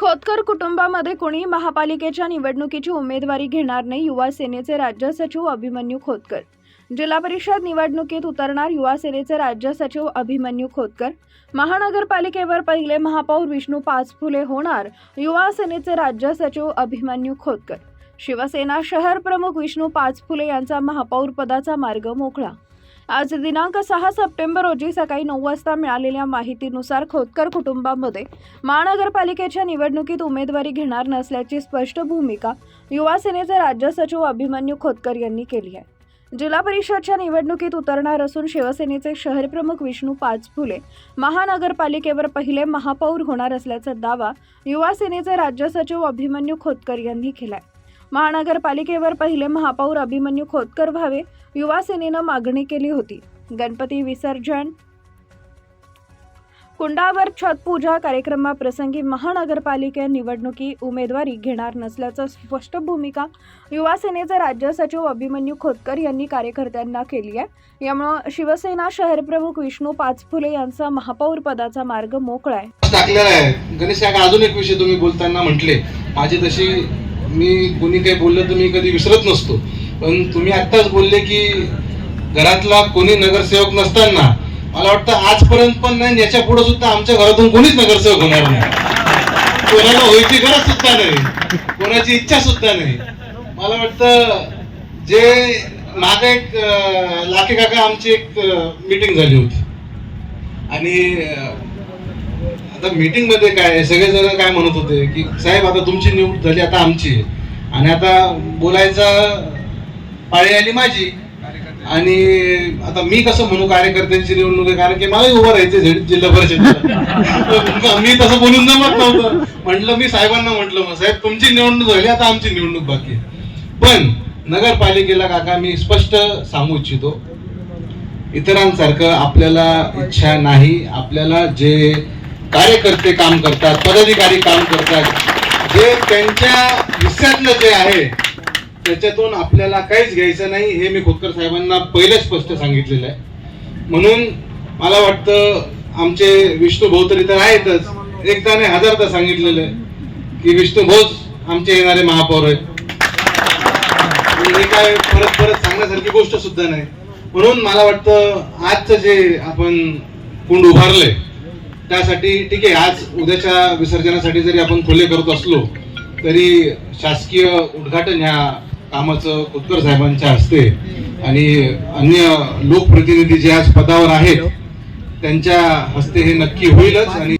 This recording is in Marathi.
खोतकर कुटुंबामध्ये कोणी महापालिकेच्या निवडणुकीची उमेदवारी घेणार नाही युवा सेनेचे राज्य सचिव अभिमन्यू खोतकर. जिल्हा परिषद निवडणुकीत उतरणार युवा सेनेचे राज्य सचिव अभिमन्यू खोतकर. महानगरपालिकेवर पहिले महापौर विष्णू पाचफुले होणार युवा सेनेचे राज्य सचिव अभिमन्यू खोतकर. शिवसेना शहर प्रमुख विष्णू पाचफुले यांचा महापौर पदाचा मार्ग मोकळा आज दिनांक सहा सप्टेंबर रोजी सकाळी नऊ वाजता मिळालेल्या माहितीनुसार खोतकर कुटुंबामध्ये महानगरपालिकेच्या निवडणुकीत उमेदवारी घेणार नसल्याची स्पष्ट भूमिका युवा सेनेचे राज्य सचिव अभिमन्यू खोतकर यांनी केली आहे. जिल्हा परिषदच्या निवडणुकीत उतरणार असून शिवसेनेचे शहर प्रमुख विष्णू पाचफुले महानगरपालिकेवर पहिले महापौर होणार असल्याचा दावा युवा सेनेचे राज्य सचिव अभिमन्यू खोतकर यांनी केलाय. महानगरपालिकेवर पहिले महापौर अभिमन्यू खोतकर व्हावे युवासेनेनं मागणी केली होती. गणपती विसर्जन कुंडावर छतपूजा कार्यक्रमाप्रसंगी महानगरपालिका निवडणुकी उमेदवारी घेणार नसल्याचं स्पष्ट भूमिका युवासेनेचे राज्य सचिव अभिमन्यू खोतकर यांनी कार्यकर्त्यांना केली आहे. यामुळं शिवसेना शहरप्रमुख विष्णू पाचफुले यांचा महापौर पदाचा मार्ग मोकळा आहे. टाकलेला आहे. गणेश अजून एक विषय तुम्ही बोलताना म्हटले. माझी तशी मी कोणी काही बोललं तर मी कधी विसरत नसतो. पण तुम्ही आत्ताच बोलले की घरातला कोणी नगरसेवक नसताना मला वाटतं आजपर्यंत पण नाही याच्यापुढे सुद्धा आमच्या घरातून कोणीच नगरसेवक होणार नाही. कोणाला व्हायची गरज सुद्धा नाही कोणाची इच्छा सुद्धा नाही. मला वाटतं जे मागे एक लाखे काका आमची एक मीटिंग झाली होती. आणि आता मीटिंगमध्ये काय सगळेजण काय म्हणत होते की साहेब आता तुमची निवड झाली आता आमची आणि आता बोलायचा पाळी आली माझी. आणि आता मी कसं म्हणू कार्यकर्त्यांची निवडणूक आहे? कारण की मलाही उभं राहायचं जिल्हा परिषद मी तसं बोलून जमत नव्हतं. म्हटलं मी साहेबांना म्हटलं मग साहेब तुमची निवडणूक झाली आता आमची निवडणूक बाकी पण नगरपालिकेला काका मी स्पष्ट सांगू इच्छितो. इतरांसारखं आपल्याला इच्छा नाही. आपल्याला जे कार्यकर्ते काम करतात पदाधिकारी काम करतात. जे त्यांच्या हिस्सातलं जे आहे त्याच्यातून आपल्याला काहीच घ्यायचं नाही हे मी खोतकर साहेबांना पहिले स्पष्ट सांगितलेलं आहे. म्हणून मला वाटतं आमचे विष्णू भाऊ तरी तर आहेतच. एकदा नाही हजारदा सांगितलेलं आहे की विष्णू भाऊच आमचे येणारे महापौर आहेत. हे काय परत परत सांगण्यासारखी गोष्ट सुद्धा नाही. म्हणून मला वाटतं आजचं जे आपण कुंड उभारलंय त्यासाठी ठीक आहे आज उद्याच्या विसर्जनासाठी जरी आपण खुले करत असलो तरी शासकीय उद्घाटन ह्या कामाचं कुतकर साहेबांच्या हस्ते आणि अन्य लोकप्रतिनिधी जे आज पदावर आहेत त्यांच्या हस्ते हे नक्की होईलच आणि